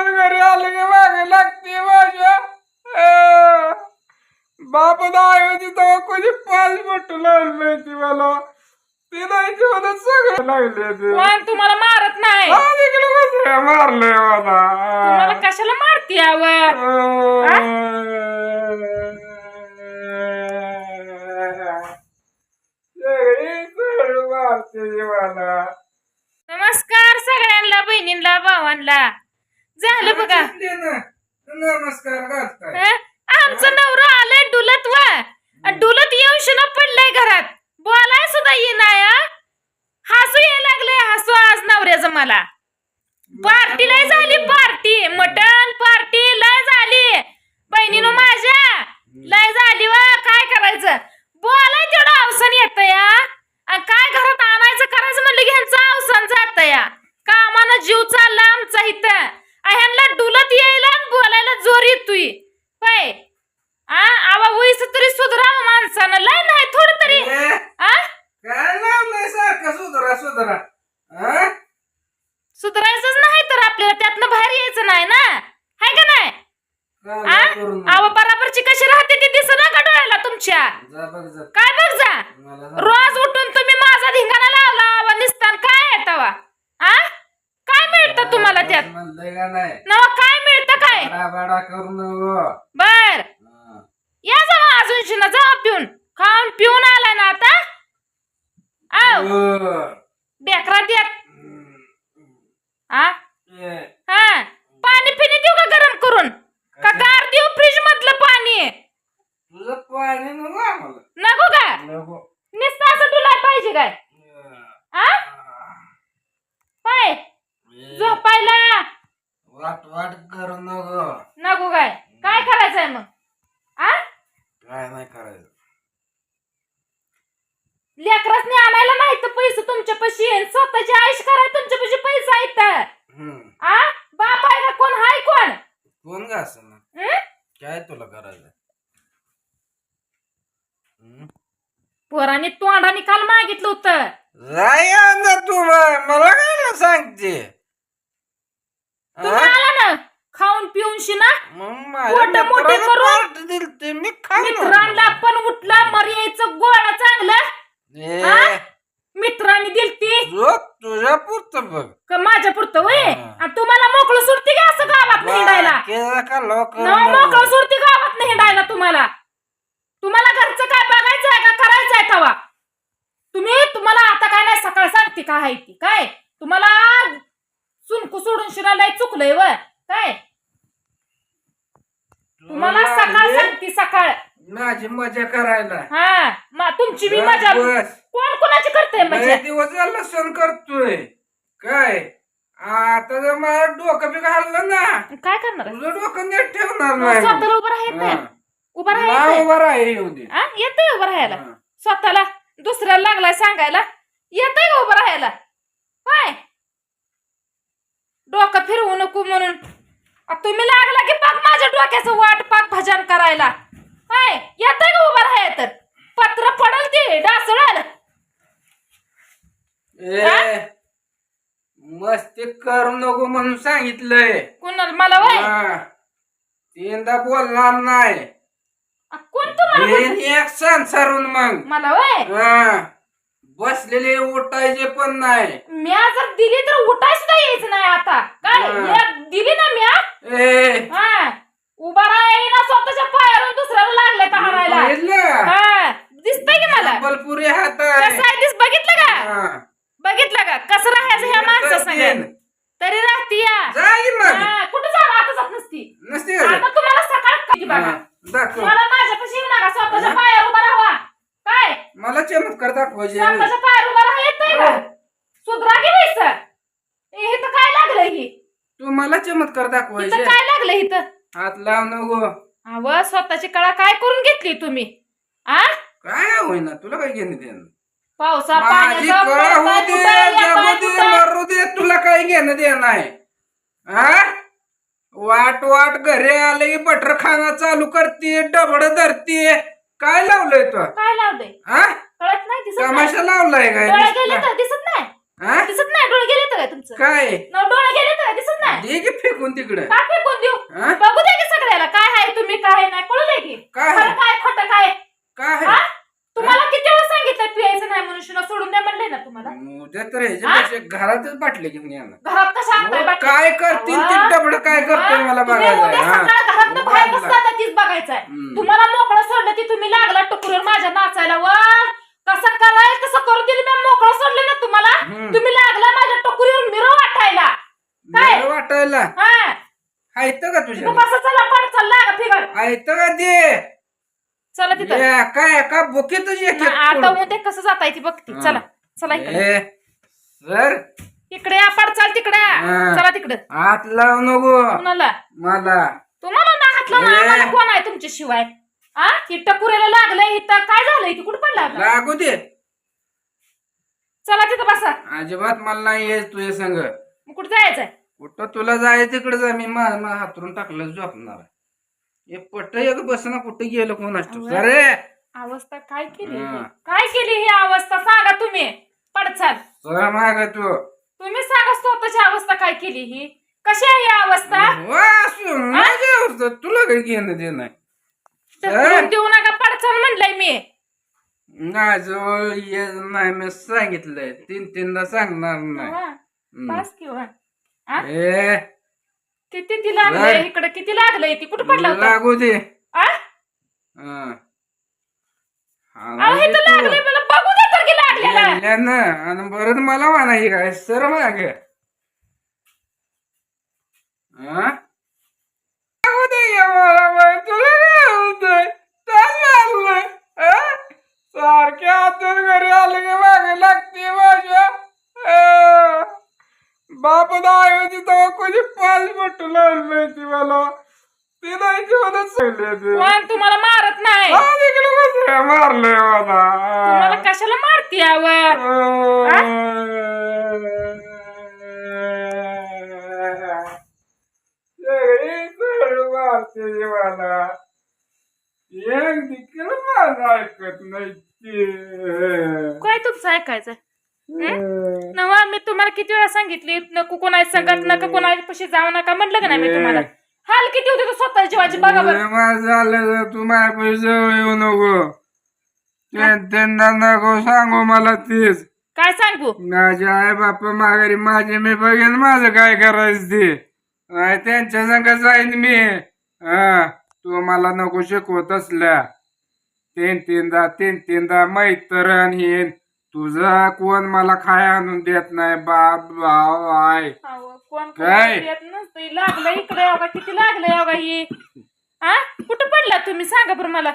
सोडून घरी आले की मागे लागते माझ्या? बाप नाही तेव्हा कोणी पाच बोट लावली ती मला. ती नाही ती मला सगळं लागले ते तुम्हाला मारत नाही? मारलंय तुम्हाला मला कशाला मारते यावर सगळी सोडून मारते मला. नमस्कार सगळ्यांना बहिणींना भावांना. झालं बघा. नमस्कार घालताय? आमचं नवरा आलंय डुलत वा. डुलत येऊन शिना पडलंय घरात. बोलाय सुद्धा येणार हसू यायला लागले हसू आज नवऱ्याचं मला. पार्टी लय झाली पार्टी. मटन पार्टी लय झाली. बहिणीनं माझ्या. लय झाली वा. काय करायचं? बोलाय तेवढं अवसान येत या काय घरात आणायचं करायचं म्हणलं की ह्यांचं अवसान जात या कामानं जीव चालला आमचा इथं. ह्यांना डुलत यायला आणि बोलायला जोर येतोय. पाय. आ आवा वयस तरी सुधरावं माणसानं. लय नाही थोडं तरी. आ? काय लावलंय सारखं सुधरा सुधरा. हा? सुधरायचंच नाही तर आपल्याला त्यातनं बाहेर यायचं नाही ना. हाय का नाही? काय आ? नका. आवा बराबरची कशी राहते ती दिसत ना का डोळ्याला तुमच्या? जा बघ जा. काय बघ जा. मला जा. रोज उठून तुम्ही माझा धिंगाणा लावला आवा निसतान. काय आहे तवा आ? मिळतं तुम्हाला त्यात? म्हणलंय का नाही? नवा काय मिळतं काय? करू नको. बर. हा. या जावा अजून शिना जावा पिऊन. खाऊन पिऊन आलाय ना आता? आव. हो. बेकरा देत आ ए, हा पाणी पिणी देऊ का गरम करून का गार देऊ फ्रीज मधलं पाणी तुझं पाणी नको आम्हाला नको का नको नुसतं असं तुला पाहिजे काय आ पाय ए, झोपायला वाट वाट करू नको नको काय. काय करायचंय मग? आ? काय नाही करायचं. लेकरासने आणायला नाही तर पैसे तुमच्या पशी स्वतःची आयुष करायला तुमच्या पशी पैसा आहेत हम्म. आ? बाप आहे का कोण? हाय कोण? कोण का असं ना हं? काय तुला करायचं? हम्म? पोराने तोंडाने काल मागितलं होतं. अंदा तू मला काय ना सांगते हा? आला ना? खाऊन पिऊन शिना. मग मोठं करून पार्टी दिलती, मी खाल्लं. मित्रांना पण उठला मर यायचं गोळा चांगलं. ए? मित्रांनी दिलती. जो तुझ्या पुरतं बघ. का माझ्या पुरतं वय हा. आणि तुम्हाला मोकळं सुरती का असं गावात हिंडायला. बाकीचं का लोक? न मोकळं सुरती गावात हिंडायला तुम्हाला. तुम्हाला घरचं काय बघायचं आहे का करायचं आहे तवा? तुम्ही तुम्हाला आता काय नाही सकाळ सांगते काय आहे ती काय? तुम्हाला सुनकू सोडून शिरायला चुकलंय व काय? तुम्हाला सकाळ सांगते सकाळ. माझी मजा करायला. हा मा- तुमची बस, मजा. बस. कोण कोणाची करते मजा? लय दिवस झाला सण करतोय. काय? आता जर मला डोकं बी घाललं ना काय करणार आहे? तुझं डोकं नीट ठेवणार नाही. स्वतःला उभं राहायचं? हा. उभं नाही राहायचं उभा राहा येऊ दे. आ येतंय उभं राहायला. हा. स्वतःला दुसऱ्याला लागलाय सांगायला येतंय उभं राहायला. होय? डोकं फिरवू नको म्हणून. आ, तुम्ही लागला की पाक माझ्या डोक्याचं वाट पाक भजन करायला. होय येतंय का उभं तर? पत्र पडल ते डासळल ए मस्ती करू नको म्हणून सांगितलंय. कुणाला? मला वय? हा. तीनदा बोलणार नाही. आ, कोण तुम्हाला एक संसारून मग. मला वय? हा. बसलेले उठायचे पण नाही. म्या जर दिली तर उठाय सुद्धा यायचं नाही आता. काय? हा. एक दिली ना म्या? ए. हा. उभा राहायला स्वतःच्या पायावर दुसऱ्याला लागले का हारायला? हा. दिसतंय की मला? जबलपुरी हात कसं आहे आहे दिस बघितलं का हा. बघितलं का कसं राहायचं ह्या माणसा करतीन. तरी राहती या जाई मग हा, कुठं जा आता जात नसती नसते का आता तुम्हाला सकाळ कधी बघा हा, दाखव मला माझ्यापाशी येऊ नका स्वतःच्या हा? पायावर उभा राहा काय मला पायावर उभा राहा का? सुधरा की बाई सर? हे तर काय लागलं ही? तू मला चमत्कार इथं दाखवायचे काय लागलं इथं? हात लाव नको अव स्वतःची कळा काय करून घेतली तुम्ही? आ? काय होईना तुला काय घेणं देणं? पावसा माझी पाण्याचं कळा दे कुठं, येताय जगू दे कुठं? मरू दे तुला काही घेणं देणं आहे हा वाट वाट घरी आले की बटर खाना चालू करते डबड धरते. काय लावलंय तू? काय लावलंय? हा कळत नाही दिसत नाही. तमाशा लावलाय काय? डोळे गेले नुसता? तर दिसत नाही. हा? दिसत नाही डोळे गेले काय तुमचं. काय? न डोळे गेले काय दिसत नाही. दे की फेकून तिकडं. काय फेकून देऊ? हा? बघू दे की सगळ्याला. काय आहे तुम्ही काय नाही कळू दे की. काय खरं? काय खोटं काय? काय हा? तुम्हाला किती वेळा सांगितलं पियायचं नाही म्हणून शिना सोडून द्या म्हणलंय ना तुम्हाला. उद्या तर ह्याच्यापेक्षा घरातच बाटले घेऊन येणार घरात कशा आणताय? काय करतील ते डबड काय करतोय मला तुम्ही बघायचं उद्या आहे, हा. सकाळ घरात बाहेर बघायला. कसं तीच बघायचंय. हम्म. तुम्हाला मोकळं सोडलं की तुम्ही लागला टुकरीवर माझ्या नाचायला. वर कसं कराय कसं करू दिली? मी मोकळं सोडलं ना तुम्हाला? हम्म. तुम्ही लागला माझ्या टोकरीवर मिरव वाटायला. काय? बरं वाटायला? हा. का तुझ्या चला पड चल लागा फिगर. हायत का ते? चला तिथं. एका एका बोके तुझी एक ना, आता उद्या कसं जाता ती. बघते हा. चला चला इकडे. सर इकडे या पड चाल तिकडे. हा. चला तिकडे. हात लावू नको. कुणाला? मला. तुम्हाला ना हातला ए. आम्हाला कोण आहे तुमच्या शिवाय हा ही टकुऱ्याला लागलंय इथं काय झालंय? ती कुठं पडला आता? लागू दे. चला तिथं बसा. अजिबात मला नाही येत तुझे संग. मग कुठं जायचंय? कुठं तुला जाय तिकडे जा मी मा मा हातरून टाकलं झोपणार आहे. हे पट्ट एक बसना कुठे गेलं कोण असतो? अवय. अरे अवस्था काय केली हा. ही? काय केली ही अवस्था? सांगा तुम्ही. पडचाल. सर माग तू. तुम्ही सांगा स्वतःची अवस्था काय केली ही? कशी आहे ही अवस्था? वा, असू, माझ्या अवस्था तुला काही घेणं देणं नाही. देऊ नका पडचाल म्हणलंय मी. माझं ये नाही मी सांगितलंय. तीन तीनदा सांगणार नाही. हम्म. किंवा? ए. किती ती लागलंय बर. इकडे? किती लागलंय? ती कुठं पडला होता? लागू दे. आ? हं. अहो हे तर तू. लागलंय मला. बघू दे तर की लागलेला. गेल्यानं आणि परत मला म्हणा ही काय? सर माग लागू दे या मला बाई, तुला काय होतंय काय लागलंय हं? सारखे हातून घरी आले की मागे लागते माझ्या अं. बाप दायोची तेव्हा कोणी पाच बोट लावली ती मला ती नाही कोण? तुम्हाला मारत नाही. मारलंय तुम्हाला मला कशाला मारती मारते मला. एक दिकल माझं ऐकत नाही ते. काय तुमचं ऐकायचं? नवा मी तुम्हाला किती वेळा सांगितली नको कोणाची संगत नका कोणाच्या पशी जाऊ नका म्हटलं का नाही मी तुम्हाला? हाल किती होते स्वतः जीवाची? बघा बरं. माझं झालं तर तू माझ्या पैसे येऊ नको. त्यांना नको सांगू मला तेच. काय सांगू? माझे आई बाप माघारी माझे मी बघेन माझं काय करायचं ते. त्यांच्या संग जाईन मी. हा तू मला नको शिकवत असल्या. तीन तीनदा तीन तीनदा मैत्रण हे तुझा कोण मला खाय आणून देत नाही बाप भाव आय अहो, कोण काय? कोण येत नसतं लागलं इकडे योगा किती लागलं योगा ही? हा कुठं पडला तुम्ही? सांगा बरं मला.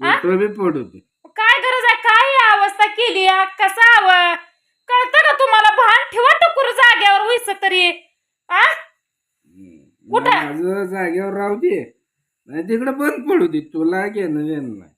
हा? कुठं बी पडू दे. काय गरज आहे? काय ही अवस्था केली? हा? कसं हवं कळतं का तुम्हाला? भान ठेवा टुकुर जाग्यावर होईस तरी. आ? कुठं? माझं जागेवर राहू दे. नाही तिकडे बंद पडू दे. तुला घेणं देणं नाही.